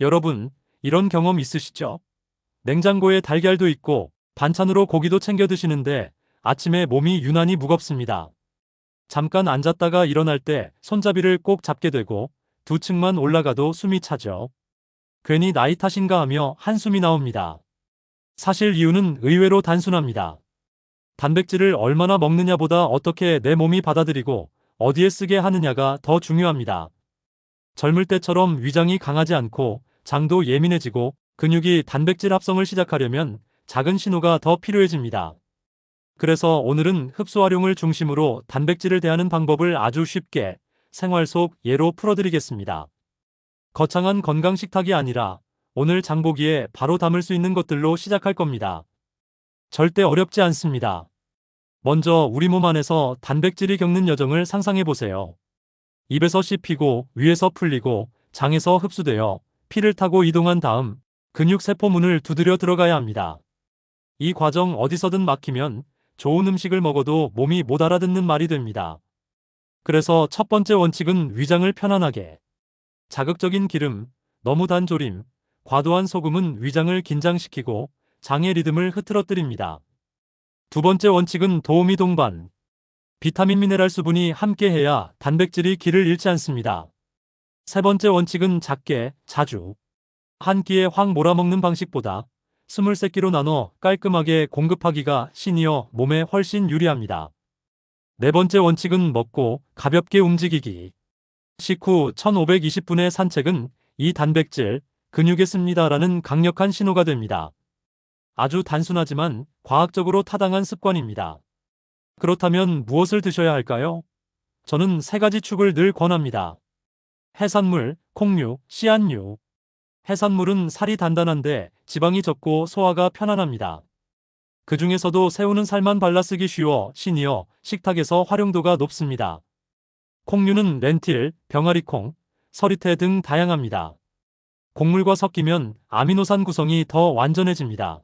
여러분, 이런 경험 있으시죠? 냉장고에 달걀도 있고 반찬으로 고기도 챙겨 드시는데 아침에 몸이 유난히 무겁습니다. 잠깐 앉았다가 일어날 때 손잡이를 꼭 잡게 되고 두 층만 올라가도 숨이 차죠. 괜히 나이 탓인가 하며 한숨이 나옵니다. 사실 이유는 의외로 단순합니다. 단백질을 얼마나 먹느냐보다 어떻게 내 몸이 받아들이고 어디에 쓰게 하느냐가 더 중요합니다. 젊을 때처럼 위장이 강하지 않고 장도 예민해지고 근육이 단백질 합성을 시작하려면 작은 신호가 더 필요해집니다. 그래서 오늘은 흡수 활용을 중심으로 단백질을 대하는 방법을 아주 쉽게 생활 속 예로 풀어드리겠습니다. 거창한 건강 식탁이 아니라 오늘 장보기에 바로 담을 수 있는 것들로 시작할 겁니다. 절대 어렵지 않습니다. 먼저 우리 몸 안에서 단백질이 겪는 여정을 상상해 보세요. 입에서 씹히고 위에서 풀리고 장에서 흡수되어 피를 타고 이동한 다음 근육 세포문을 두드려 들어가야 합니다. 이 과정 어디서든 막히면 좋은 음식을 먹어도 몸이 못 알아듣는 말이 됩니다. 그래서 첫 번째 원칙은 위장을 편안하게. 자극적인 기름, 너무 단 조림, 과도한 소금은 위장을 긴장시키고 장의 리듬을 흐트러뜨립니다. 두 번째 원칙은 도우미 동반. 비타민 미네랄 수분이 함께해야 단백질이 길을 잃지 않습니다. 세 번째 원칙은 작게, 자주. 한 끼에 확 몰아먹는 방식보다 23끼로 나눠 깔끔하게 공급하기가 시니어 몸에 훨씬 유리합니다. 네 번째 원칙은 먹고 가볍게 움직이기. 식후 1520분의 산책은 이 단백질, 근육에 씁니다라는 강력한 신호가 됩니다. 아주 단순하지만 과학적으로 타당한 습관입니다. 그렇다면 무엇을 드셔야 할까요? 저는 세 가지 축을 늘 권합니다. 해산물, 콩류, 씨앗류. 해산물은 살이 단단한데 지방이 적고 소화가 편안합니다. 그 중에서도 새우는 살만 발라 쓰기 쉬워 시니어 식탁에서 활용도가 높습니다. 콩류는 렌틸, 병아리콩, 서리태 등 다양합니다. 곡물과 섞이면 아미노산 구성이 더 완전해집니다.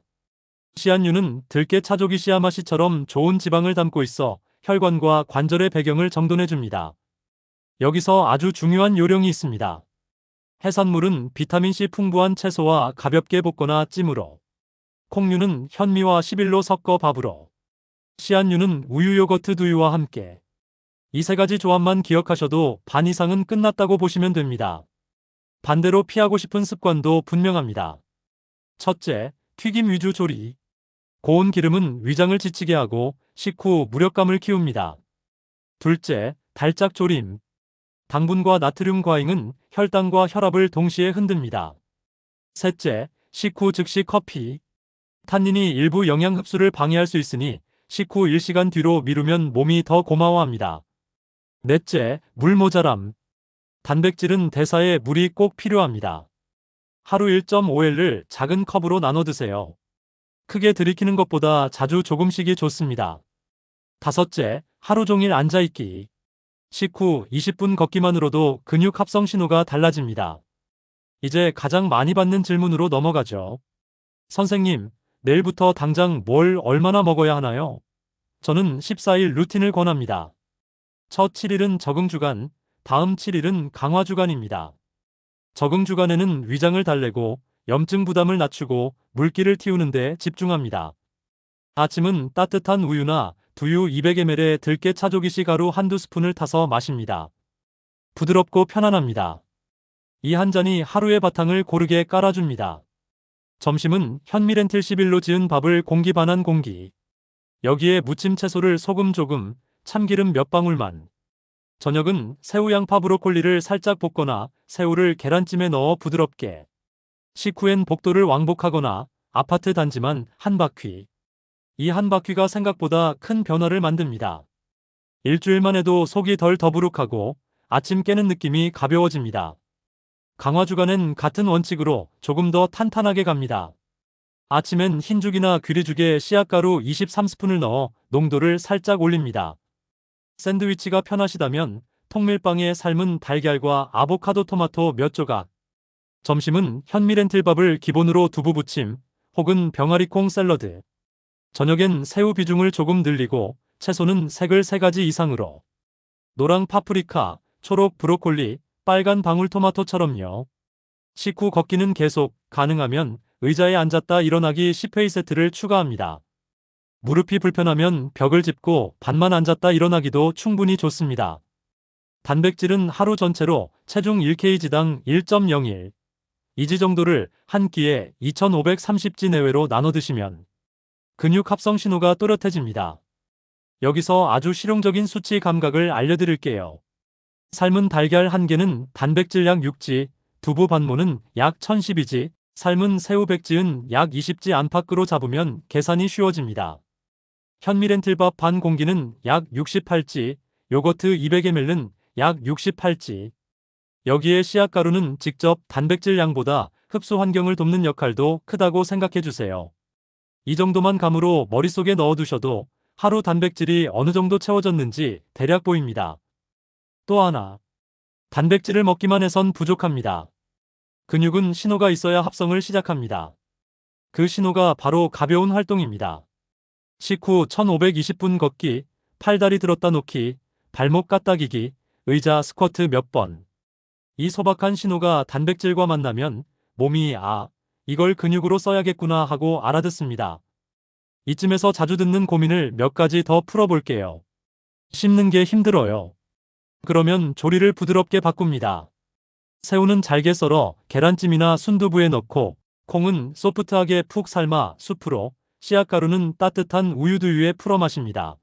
씨앗류는 들깨 차조기 씨앗맛이처럼 좋은 지방을 담고 있어 혈관과 관절의 배경을 정돈해줍니다. 여기서 아주 중요한 요령이 있습니다. 해산물은 비타민C 풍부한 채소와 가볍게 볶거나 찜으로 콩류는 현미와 시빌로 섞어 밥으로 씨앗류는 우유 요거트 두유와 함께 이 세 가지 조합만 기억하셔도 반 이상은 끝났다고 보시면 됩니다. 반대로 피하고 싶은 습관도 분명합니다. 첫째, 튀김 위주 조리. 고운 기름은 위장을 지치게 하고 식후 무력감을 키웁니다. 둘째, 달짝 조림. 당분과 나트륨 과잉은 혈당과 혈압을 동시에 흔듭니다. 셋째, 식후 즉시 커피. 탄닌이 일부 영양 흡수를 방해할 수 있으니 식후 1시간 뒤로 미루면 몸이 더 고마워합니다. 넷째, 물 모자람. 단백질은 대사에 물이 꼭 필요합니다. 하루 1.5L을 작은 컵으로 나눠 드세요. 크게 들이키는 것보다 자주 조금씩이 좋습니다. 다섯째, 하루 종일 앉아있기. 식후 20분 걷기만으로도 근육 합성 신호가 달라집니다. 이제 가장 많이 받는 질문으로 넘어가죠. 선생님, 내일부터 당장 뭘 얼마나 먹어야 하나요? 저는 14일 루틴을 권합니다. 첫 7일은 적응 주간, 다음 7일은 강화 주간입니다. 적응 주간에는 위장을 달래고 염증 부담을 낮추고 물기를 틔우는데 집중합니다. 아침은 따뜻한 우유나 두유 200ml에 들깨 차조기시 가루 한두 스푼을 타서 마십니다. 부드럽고 편안합니다. 이 한 잔이 하루의 바탕을 고르게 깔아줍니다. 점심은 현미렌틸 11로 지은 밥을 공기 반한 공기. 여기에 무침 채소를 소금 조금, 참기름 몇 방울만. 저녁은 새우 양파 브로콜리를 살짝 볶거나 새우를 계란찜에 넣어 부드럽게. 식후엔 복도를 왕복하거나 아파트 단지만 한 바퀴. 이 한 바퀴가 생각보다 큰 변화를 만듭니다. 일주일만 해도 속이 덜 더부룩하고 아침 깨는 느낌이 가벼워집니다. 강화 주간엔 같은 원칙으로 조금 더 탄탄하게 갑니다. 아침엔 흰죽이나 귀리죽에 씨앗가루 23스푼을 넣어 농도를 살짝 올립니다. 샌드위치가 편하시다면 통밀빵에 삶은 달걀과 아보카도 토마토 몇 조각. 점심은 현미렌틸밥을 기본으로 두부 부침 혹은 병아리콩 샐러드. 저녁엔 새우 비중을 조금 늘리고 채소는 색을 3가지 이상으로. 노랑 파프리카, 초록 브로콜리, 빨간 방울토마토처럼요. 식후 걷기는 계속, 가능하면 의자에 앉았다 일어나기 10회 세트를 추가합니다. 무릎이 불편하면 벽을 짚고 반만 앉았다 일어나기도 충분히 좋습니다. 단백질은 하루 전체로 체중 1kg당 1.01, 2지 정도를 한 끼에 2530지 내외로 나눠 드시면 근육 합성 신호가 또렷해집니다. 여기서 아주 실용적인 수치 감각을 알려드릴게요. 삶은 달걀 한 개는 단백질 약 6지, 두부 반모는 약 1012지, 삶은 새우 백지은 약 20지 안팎으로 잡으면 계산이 쉬워집니다. 현미렌틸밥 반 공기는 약 68지, 요거트 200ml는 약 68지. 여기에 씨앗가루는 직접 단백질 양보다 흡수 환경을 돕는 역할도 크다고 생각해 주세요. 이 정도만 감으로 머릿속에 넣어두셔도 하루 단백질이 어느 정도 채워졌는지 대략 보입니다. 또 하나. 단백질을 먹기만 해선 부족합니다. 근육은 신호가 있어야 합성을 시작합니다. 그 신호가 바로 가벼운 활동입니다. 식후 1520분 걷기, 팔다리 들었다 놓기, 발목 까딱이기, 의자 스쿼트 몇 번. 이 소박한 신호가 단백질과 만나면 몸이 아, 이걸 근육으로 써야겠구나 하고 알아듣습니다. 이쯤에서 자주 듣는 고민을 몇 가지 더 풀어볼게요. 씹는 게 힘들어요. 그러면 조리를 부드럽게 바꿉니다. 새우는 잘게 썰어 계란찜이나 순두부에 넣고 콩은 소프트하게 푹 삶아 숲으로 씨앗가루는 따뜻한 우유두유에 풀어 마십니다.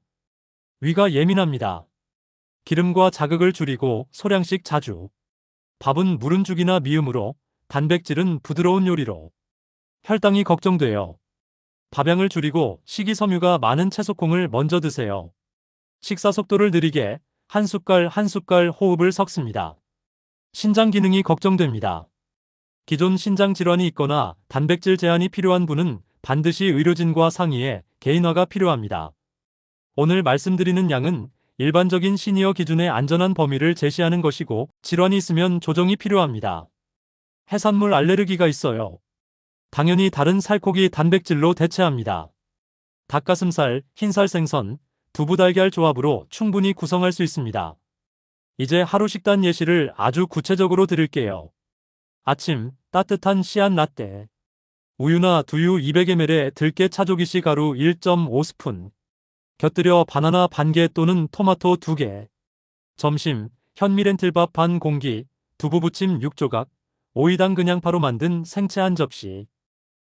위가 예민합니다. 기름과 자극을 줄이고 소량씩 자주. 밥은 무른죽이나 미음으로 단백질은 부드러운 요리로. 혈당이 걱정돼요. 밥양을 줄이고 식이섬유가 많은 채소콩을 먼저 드세요. 식사 속도를 느리게 한 숟갈 한 숟갈 호흡을 섞습니다. 신장 기능이 걱정됩니다. 기존 신장 질환이 있거나 단백질 제한이 필요한 분은 반드시 의료진과 상의해 개인화가 필요합니다. 오늘 말씀드리는 양은 일반적인 시니어 기준의 안전한 범위를 제시하는 것이고 질환이 있으면 조정이 필요합니다. 해산물 알레르기가 있어요. 당연히 다른 살코기 단백질로 대체합니다. 닭가슴살, 흰살 생선, 두부 달걀 조합으로 충분히 구성할 수 있습니다. 이제 하루 식단 예시를 아주 구체적으로 드릴게요. 아침, 따뜻한 씨앗 라떼. 우유나 두유 200ml에 들깨 차조기씨 가루 1.5스푼. 곁들여 바나나 반 개 또는 토마토 2개. 점심, 현미렌틸밥 반 공기, 두부 부침 6조각, 오이당 그냥파로 만든 생채 한 접시.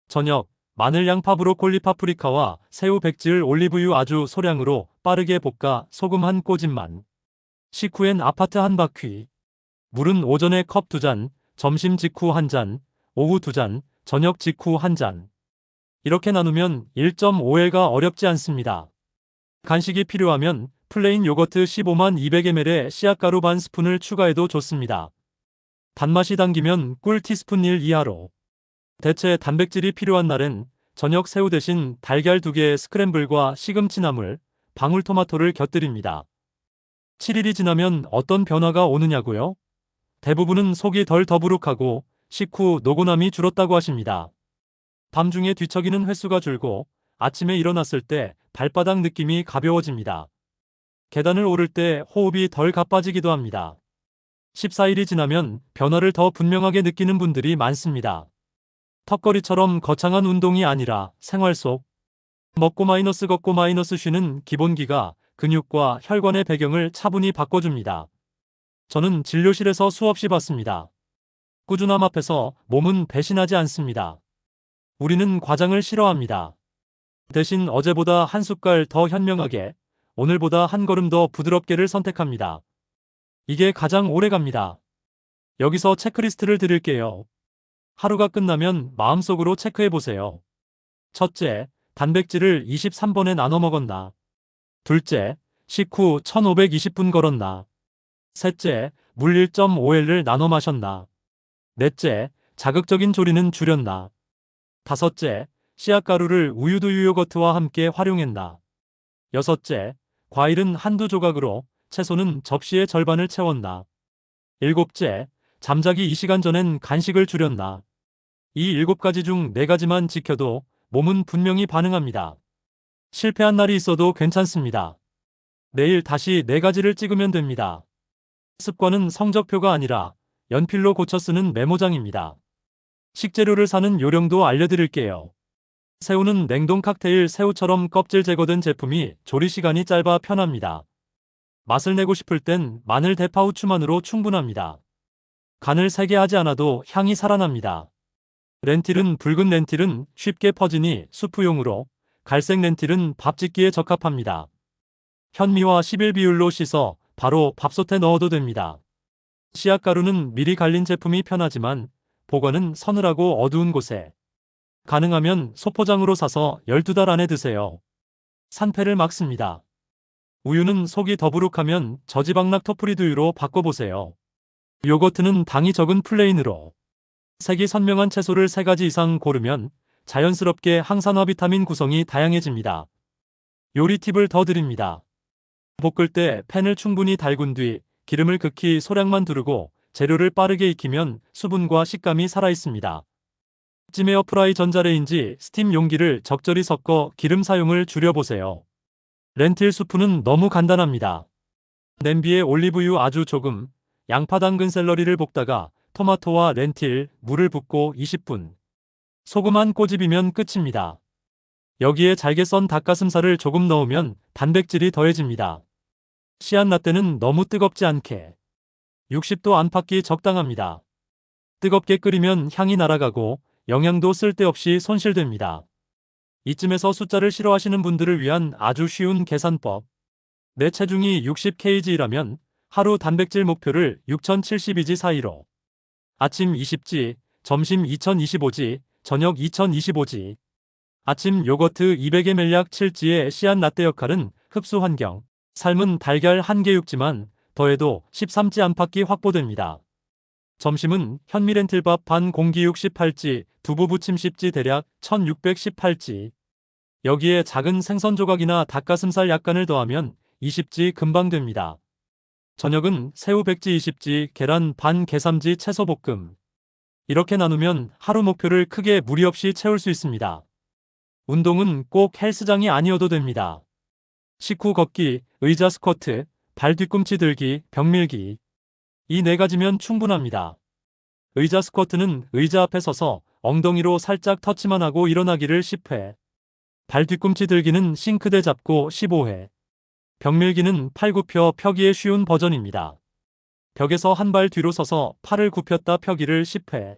저녁, 마늘 양파 브로콜리 파프리카와 새우 백질 올리브유 아주 소량으로 빠르게 볶아 소금 한 꼬집만. 식후엔 아파트 한 바퀴. 물은 오전에 컵 두 잔, 점심 직후 한 잔, 오후 두 잔, 저녁 직후 한 잔. 이렇게 나누면 1.5회가 어렵지 않습니다. 간식이 필요하면 플레인 요거트 15만 200ml에 씨앗가루 반 스푼을 추가해도 좋습니다. 단맛이 당기면 꿀 티스푼 1 이하로. 대체 단백질이 필요한 날엔 저녁 새우 대신 달걀 2개의 스크램블과 시금치 나물, 방울토마토를 곁들입니다. 7일이 지나면 어떤 변화가 오느냐고요? 대부분은 속이 덜 더부룩하고 식후 노곤함이 줄었다고 하십니다. 밤중에 뒤척이는 횟수가 줄고 아침에 일어났을 때 발바닥 느낌이 가벼워집니다. 계단을 오를 때 호흡이 덜 가빠지기도 합니다. 14일이 지나면 변화를 더 분명하게 느끼는 분들이 많습니다. 턱걸이처럼 거창한 운동이 아니라 생활 속 먹고 마이너스 걷고 마이너스 쉬는 기본기가 근육과 혈관의 배경을 차분히 바꿔줍니다. 저는 진료실에서 수없이 봤습니다. 꾸준함 앞에서 몸은 배신하지 않습니다. 우리는 과장을 싫어합니다. 대신 어제보다 한 숟갈 더 현명하게, 오늘보다 한 걸음 더 부드럽게를 선택합니다. 이게 가장 오래 갑니다. 여기서 체크리스트를 드릴게요. 하루가 끝나면 마음속으로 체크해 보세요. 첫째, 단백질을 23번에 나눠 먹었나. 둘째, 식후 1520분 걸었나. 셋째, 물 1.5L을 나눠 마셨나. 넷째, 자극적인 조리는 줄였나. 다섯째, 씨앗가루를 우유두유 요거트와 함께 활용했나. 여섯째, 과일은 한두 조각으로, 채소는 접시의 절반을 채웠나. 일곱째, 잠자기 2시간 전엔 간식을 줄였나. 이 일곱 가지 중네 가지만 지켜도 몸은 분명히 반응합니다. 실패한 날이 있어도 괜찮습니다. 내일 다시 네 가지를 찍으면 됩니다. 습관은 성적표가 아니라 연필로 고쳐 쓰는 메모장입니다. 식재료를 사는 요령도 알려드릴게요. 새우는 냉동 칵테일 새우처럼 껍질 제거된 제품이 조리 시간이 짧아 편합니다. 맛을 내고 싶을 땐 마늘 대파 후추만으로 충분합니다. 간을 세게 하지 않아도 향이 살아납니다. 렌틸은 붉은 렌틸은 쉽게 퍼지니 수프용으로, 갈색 렌틸은 밥 짓기에 적합합니다. 현미와 11 비율로 씻어 바로 밥솥에 넣어도 됩니다. 씨앗가루는 미리 갈린 제품이 편하지만 보관은 서늘하고 어두운 곳에 가능하면 소포장으로 사서 12달 안에 드세요. 산패를 막습니다. 우유는 속이 더부룩하면 저지방 락토프리두유로 바꿔보세요. 요거트는 당이 적은 플레인으로 색이 선명한 채소를 3가지 이상 고르면 자연스럽게 항산화 비타민 구성이 다양해집니다. 요리 팁을 더 드립니다. 볶을 때 팬을 충분히 달군 뒤 기름을 극히 소량만 두르고 재료를 빠르게 익히면 수분과 식감이 살아있습니다. 찜 에어프라이 전자레인지 스팀 용기를 적절히 섞어 기름 사용을 줄여보세요. 렌틸 수프는 너무 간단합니다. 냄비에 올리브유 아주 조금, 양파 당근 샐러리를 볶다가 토마토와 렌틸, 물을 붓고 20분. 소금 한 꼬집이면 끝입니다. 여기에 잘게 썬 닭가슴살을 조금 넣으면 단백질이 더해집니다. 씨앗 라떼는 너무 뜨겁지 않게 60도 안팎이 적당합니다. 뜨겁게 끓이면 향이 날아가고 영양도 쓸데없이 손실됩니다. 이쯤에서 숫자를 싫어하시는 분들을 위한 아주 쉬운 계산법. 내 체중이 60kg이라면 하루 단백질 목표를 6070ig 사이로 아침 20지, 점심 2025지, 저녁 2025지. 아침 요거트 200ml 7지의 씨앗 라떼 역할은 흡수 환경, 삶은 달걀 한 개육지만 더해도 13지 안팎이 확보됩니다. 점심은 현미렌틸밥 반 공기육 18지, 두부 부침 10지 대략 1618지. 여기에 작은 생선 조각이나 닭가슴살 약간을 더하면 20지 금방 됩니다. 저녁은 새우 백지 20지, 계란 반 개삼지 채소 볶음. 이렇게 나누면 하루 목표를 크게 무리 없이 채울 수 있습니다. 운동은 꼭 헬스장이 아니어도 됩니다. 식후 걷기, 의자 스쿼트, 발 뒤꿈치 들기, 벽밀기. 이 네 가지면 충분합니다. 의자 스쿼트는 의자 앞에 서서 엉덩이로 살짝 터치만 하고 일어나기를 10회. 발 뒤꿈치 들기는 싱크대 잡고 15회. 벽밀기는 팔 굽혀 펴기의 쉬운 버전입니다. 벽에서 한 발 뒤로 서서 팔을 굽혔다 펴기를 10회.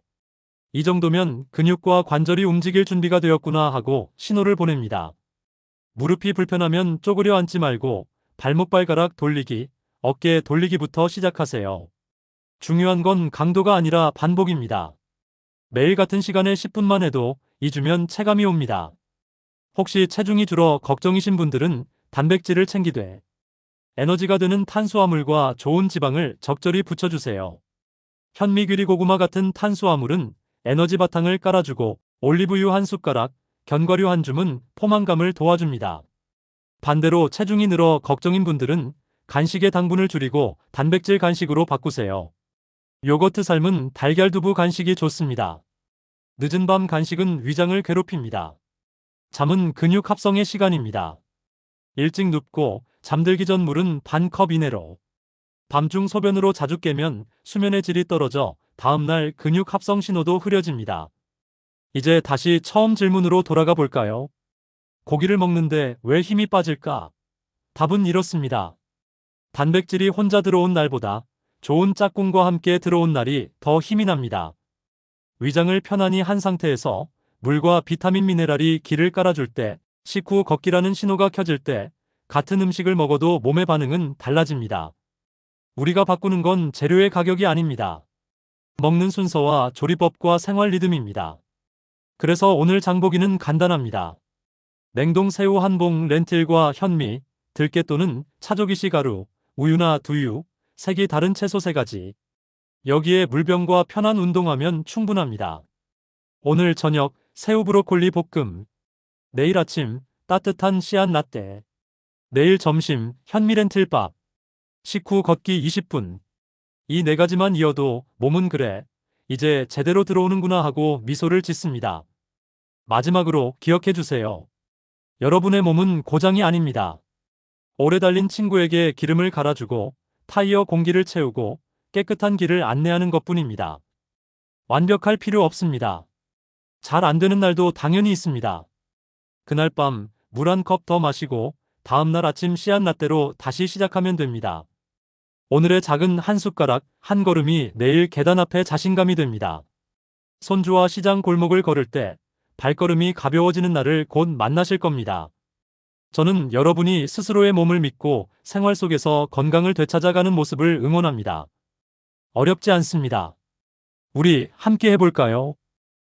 이 정도면 근육과 관절이 움직일 준비가 되었구나 하고 신호를 보냅니다. 무릎이 불편하면 쪼그려 앉지 말고 발목 발가락 돌리기, 어깨 돌리기부터 시작하세요. 중요한 건 강도가 아니라 반복입니다. 매일 같은 시간에 10분만 해도 2주면 체감이 옵니다. 혹시 체중이 줄어 걱정이신 분들은 단백질을 챙기되 에너지가 되는 탄수화물과 좋은 지방을 적절히 붙여주세요. 현미귀리 고구마 같은 탄수화물은 에너지 바탕을 깔아주고 올리브유 한 숟가락, 견과류 한 줌은 포만감을 도와줍니다. 반대로 체중이 늘어 걱정인 분들은 간식의 당분을 줄이고 단백질 간식으로 바꾸세요. 요거트 삶은 달걀 두부 간식이 좋습니다. 늦은 밤 간식은 위장을 괴롭힙니다. 잠은 근육 합성의 시간입니다. 일찍 눕고 잠들기 전 물은 반 컵 이내로. 밤중 소변으로 자주 깨면 수면의 질이 떨어져 다음날 근육 합성 신호도 흐려집니다. 이제 다시 처음 질문으로 돌아가 볼까요? 고기를 먹는데 왜 힘이 빠질까? 답은 이렇습니다. 단백질이 혼자 들어온 날보다 좋은 짝꿍과 함께 들어온 날이 더 힘이 납니다. 위장을 편안히 한 상태에서 물과 비타민 미네랄이 길을 깔아줄 때, 식후 걷기라는 신호가 켜질 때, 같은 음식을 먹어도 몸의 반응은 달라집니다. 우리가 바꾸는 건 재료의 가격이 아닙니다. 먹는 순서와 조리법과 생활 리듬입니다. 그래서 오늘 장보기는 간단합니다. 냉동 새우 한 봉 렌틸과 현미, 들깨 또는 차조기시 가루, 우유나 두유, 색이 다른 채소 3가지. 여기에 물병과 편한 운동하면 충분합니다. 오늘 저녁 새우 브로콜리 볶음. 내일 아침 따뜻한 씨앗 라떼. 내일 점심 현미 렌틸밥. 식후 걷기 20분. 이 네 가지만 이어도 몸은 그래. 이제 제대로 들어오는구나 하고 미소를 짓습니다. 마지막으로 기억해 주세요. 여러분의 몸은 고장이 아닙니다. 오래 달린 친구에게 기름을 갈아주고 타이어 공기를 채우고 깨끗한 길을 안내하는 것 뿐입니다. 완벽할 필요 없습니다. 잘 안 되는 날도 당연히 있습니다. 그날 밤 물 한 컵 더 마시고 다음날 아침 씨앗 라떼로 다시 시작하면 됩니다. 오늘의 작은 한 숟가락, 한 걸음이 내일 계단 앞에 자신감이 됩니다. 손주와 시장 골목을 걸을 때 발걸음이 가벼워지는 날을 곧 만나실 겁니다. 저는 여러분이 스스로의 몸을 믿고 생활 속에서 건강을 되찾아가는 모습을 응원합니다. 어렵지 않습니다. 우리 함께 해볼까요?